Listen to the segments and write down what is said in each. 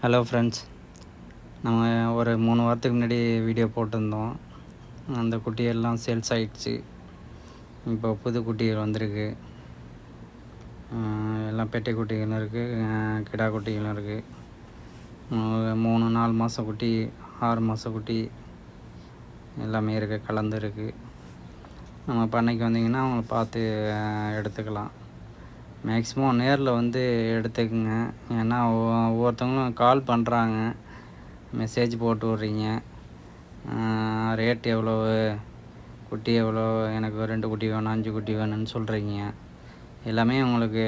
Hello friends நம்ம ஒரு மூணு வாரத்துக்கு முன்னாடி வீடியோ போட்டிருந்தோம். அந்த குட்டியெல்லாம் சேல்ஸ் ஆகிடுச்சு இப்போ புது குட்டிகள் வந்திருக்கு. எல்லாம் பெட்டை குட்டிகளும் இருக்குது கிடா குட்டிகளும் இருக்குது மூணு நாலு மாதம் குட்டி ஆறு மாதம் குட்டி எல்லாமே இருக்குது கலந்து இருக்குது நம்ம பண்ணைக்கு வந்தீங்கன்னா அவங்கள பார்த்து எடுத்துக்கலாம். மேக்ஸிமம் நேரில் வந்து எடுத்துக்கோங்க. ஏன்னா ஒவ்வொருத்தவங்களும் கால் பண்ணுறாங்க மெசேஜ் போட்டு விட்றீங்க. ரேட் எவ்வளோ குட்டி எவ்வளோ எனக்கு ரெண்டு குட்டி வேணும் அஞ்சு குட்டி வேணும்னு சொல்கிறீங்க எல்லாமே உங்களுக்கு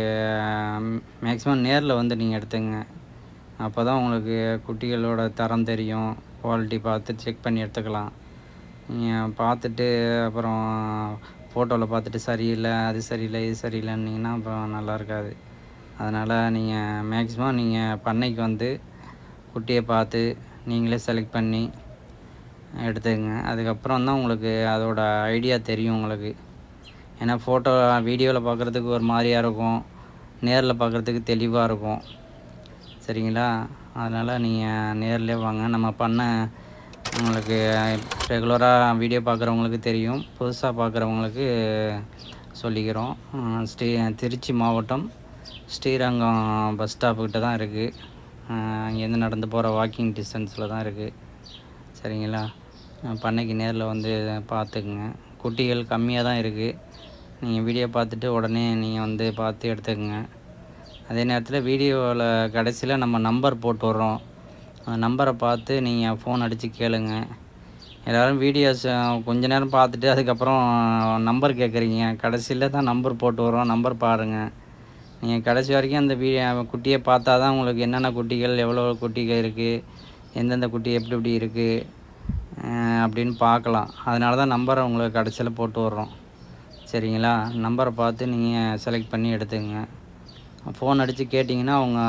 மேக்ஸிமம் நேரில் வந்து நீங்கள் எடுத்துங்க. அப்போ தான் உங்களுக்கு குட்டிகளோட தரம் தெரியும். குவாலிட்டி பார்த்து செக் பண்ணி எடுத்துக்கலாம். நீங்கள் பார்த்துட்டு அப்புறம் ஃபோட்டோவில் பார்த்துட்டு சரியில்லை அது சரியில்லை இது சரியில்லைன்னிங்கன்னா அப்புறம் நல்லா இருக்காது. அதனால் நீங்கள் மேக்ஸிமம் நீங்கள் பண்ணைக்கு வந்து குட்டியை பார்த்து நீங்களே செலக்ட் பண்ணி எடுத்துக்கங்க. அதுக்கப்புறம் தான் உங்களுக்கு அதோட ஐடியா தெரியும் உங்களுக்கு. ஏன்னா ஃபோட்டோ வீடியோவில் பார்க்குறதுக்கு ஒரு மாதிரியாக இருக்கும். நேரில் பார்க்குறதுக்கு தெளிவாக இருக்கும். சரிங்களா? அதனால் நீங்கள் நேரில் வாங்க. நம்ம பண்ண உங்களுக்கு ரெகுலராக வீடியோ பார்க்குறவங்களுக்கு தெரியும். புதுசாக பார்க்குறவங்களுக்கு சொல்லிக்கிறோம். ஸ்ரீ திருச்சி மாவட்டம் ஸ்ரீரங்கம் பஸ் ஸ்டாப்புக்கிட்ட தான் இருக்குது அங்கேருந்து நடந்து போகிற வாக்கிங் டிஸ்டன்ஸில் தான் இருக்குது சரிங்களா? பண்ணைக்கு நேரில் வந்து பார்த்துக்குங்க. குட்டிகள் கம்மியாக தான் இருக்குது நீங்கள் வீடியோ பார்த்துட்டு உடனே நீங்கள் வந்து பார்த்து எடுத்துக்கோங்க. அதே நேரத்தில் வீடியோவில் கடைசியில் நம்ம நம்பர் போட்டு அந்த நம்பரை பார்த்து நீங்கள் ஃபோன் அடித்து கேளுங்க. எல்லோரும் வீடியோஸ் கொஞ்ச நேரம் பார்த்துட்டு அதுக்கப்புறம் நம்பர் கேட்குறீங்க கடைசியில் தான் நம்பர் போட்டு வரோம் நம்பர் பாருங்கள் நீங்கள் கடைசி வரைக்கும் அந்த வீ குட்டியை பார்த்தா தான் உங்களுக்கு என்னென்ன குட்டிகள் எவ்வளோ குட்டிகள் இருக்குது எந்தெந்த குட்டி எப்படி எப்படி இருக்குது அப்படின்னு பார்க்கலாம். அதனால தான் நம்பரை உங்களுக்கு கடைசியில் போட்டு வர்றோம். சரிங்களா? நம்பரை பார்த்து நீங்கள் செலக்ட் பண்ணி எடுத்துக்கங்க. ஃபோன் அடித்து கேட்டிங்கன்னா அவங்க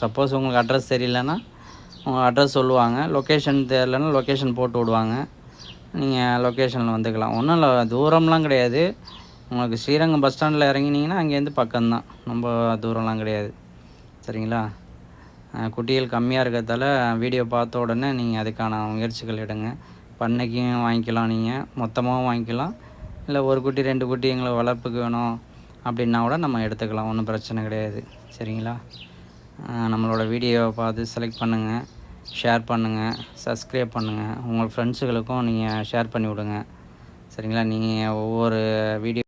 சப்போஸ் உங்களுக்கு அட்ரஸ் தெரியலன்னா உங்கள் அட்ரஸ் சொல்லுவாங்க. லொக்கேஷன் தெரிலன்னா லொக்கேஷன் போட்டு விடுவாங்க. நீங்கள் லொக்கேஷனில் வந்துக்கலாம். ஒன்றும் இல்லை தூரம்லாம் கிடையாது. உங்களுக்கு ஸ்ரீரங்கம் பஸ் ஸ்டாண்டில் இறங்கினீங்கன்னா அங்கேருந்து பக்கம்தான். ரொம்ப தூரம்லாம் கிடையாது. சரிங்களா? குட்டிகள் கம்மியாக இருக்கிறதால வீடியோ பார்த்த உடனே நீங்கள் அதுக்கான முயற்சிகள் எடுங்க. பண்ணைக்கும் வாங்கிக்கலாம் நீங்கள் மொத்தமாகவும் வாங்கிக்கலாம். இல்லை ஒரு குட்டி ரெண்டு குட்டி எங்களை வளர்ப்புக்கு வேணும் அப்படின்னா கூட நம்ம எடுத்துக்கலாம். ஒன்றும் பிரச்சனை கிடையாது. சரிங்களா? நம்மளோட வீடியோவை பார்த்து செலக்ட் பண்ணுங்கள் ஷேர் பண்ணுங்கள் சப்ஸ்கிரைப் பண்ணுங்கள் உங்கள் ஃப்ரெண்ட்ஸுகளுக்கும் நீங்கள் ஷேர் பண்ணி விடுங்க சரிங்களா? நீங்கள் ஒவ்வொரு வீடியோ